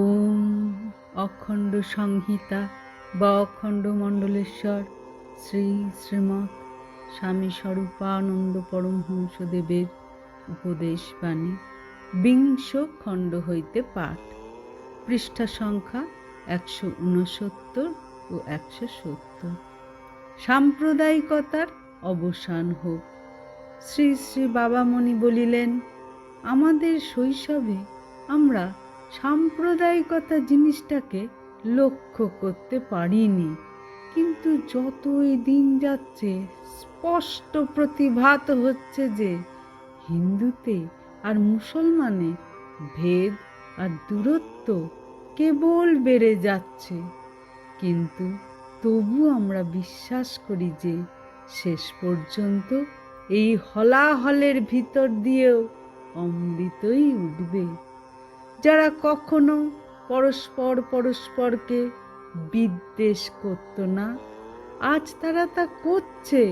ওম অখণ্ড সংহিতা বা অখণ্ড মণ্ডলেশ্বর, শ্রী শ্রীমৎ স্বামী স্বরূপানন্দ পরমহংসদেবের উপদেশ বাণী, বিংশ খণ্ড হইতে পাঠ। পৃষ্ঠা সংখ্যা একশো উনসত্তর ও একশো সত্তর। সাম্প্রদায়িকতার অবসান হোক। শ্রী শ্রী বাবামণি বলিলেন, আমাদের শৈশবে আমরা সাম্প্রদায়িকতা জিনিসটাকে লক্ষ্য করতে পারিনি। কিন্তু যতই দিন যাচ্ছে, স্পষ্ট প্রতিভাত হচ্ছে যে হিন্দুতে আর মুসলমানে ভেদ আর দূরত্ব কেবল বেড়ে যাচ্ছে। কিন্তু তবু আমরা বিশ্বাস করি যে শেষ পর্যন্ত এই হলাহলের ভিতর দিয়েও অমৃতই উঠবে। যারা কখনো পরস্পর পরস্পরকে বিদ্বেষ করত না, আজ তারা তা করছে।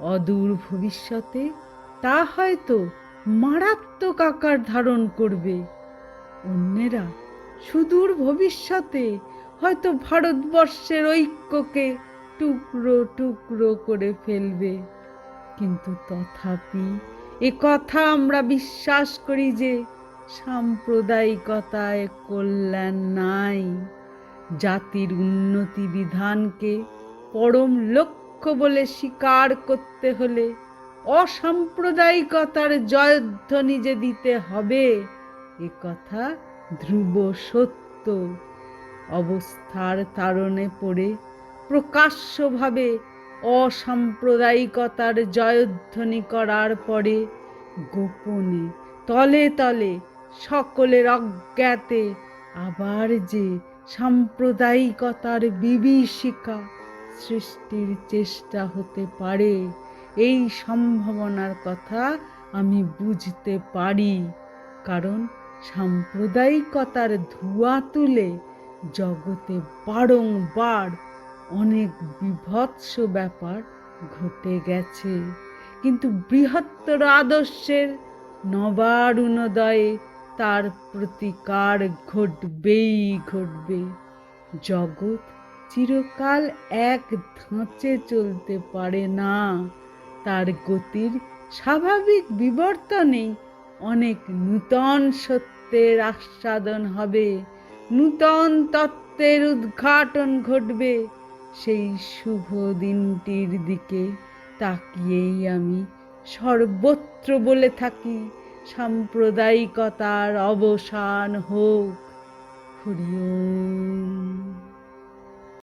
অদূর ভবিষ্যতে তা হয়তো মারাত্মক আকার ধারণ করবে। অন্যেরা সুদূর ভবিষ্যতে হয়তো ভারতবর্ষের ঐক্যকে টুকরো টুকরো করে ফেলবে। কিন্তু তথাপি এ কথা আমরা বিশ্বাস করি যে সাম্প্রদায়িকতায় কল্যাণ নাই। জাতির উন্নতি বিধানকে পরম লক্ষ্য বলে স্বীকার করতে হলে অসাম্প্রদায়িকতার জয়ধ্বনি যে দিতে হবে। এ কথা ধ্রুব সত্য। অবস্থার তারণে পড়ে প্রকাশ্যভাবে অসাম্প্রদায়িকতার জয়ধ্বনি করার পরে গোপনে তলে তলে সকলের অজ্ঞাতে, আবার যে সাম্প্রদায়িকতার বিভীষিকা সৃষ্টির চেষ্টা হতে পারে, এই সম্ভাবনার কথা আমি বুঝতে পারি। কারণ সাম্প্রদায়িকতার ধোঁয়া তুলে জগতে বারংবার অনেক বিভৎস ব্যাপার ঘটে গেছে। কিন্তু বৃহত্তর আদর্শের নবারুণোদয়ে তার প্রতিকার ঘটবেই ঘটবে। জগৎ চিরকাল এক ধাঁচে চলতে পারে না। তার গতির স্বাভাবিক বিবর্তনে অনেক নূতন সত্যের আস্বাদন হবে। নূতন তত্ত্বের উদ্ঘাটন ঘটবে। সেই শুভ দিনটির দিকে তাকিয়েই আমি সর্বত্র বলে থাকি। সাম্প্রদায়িকতার অবসান হোক। হরিয়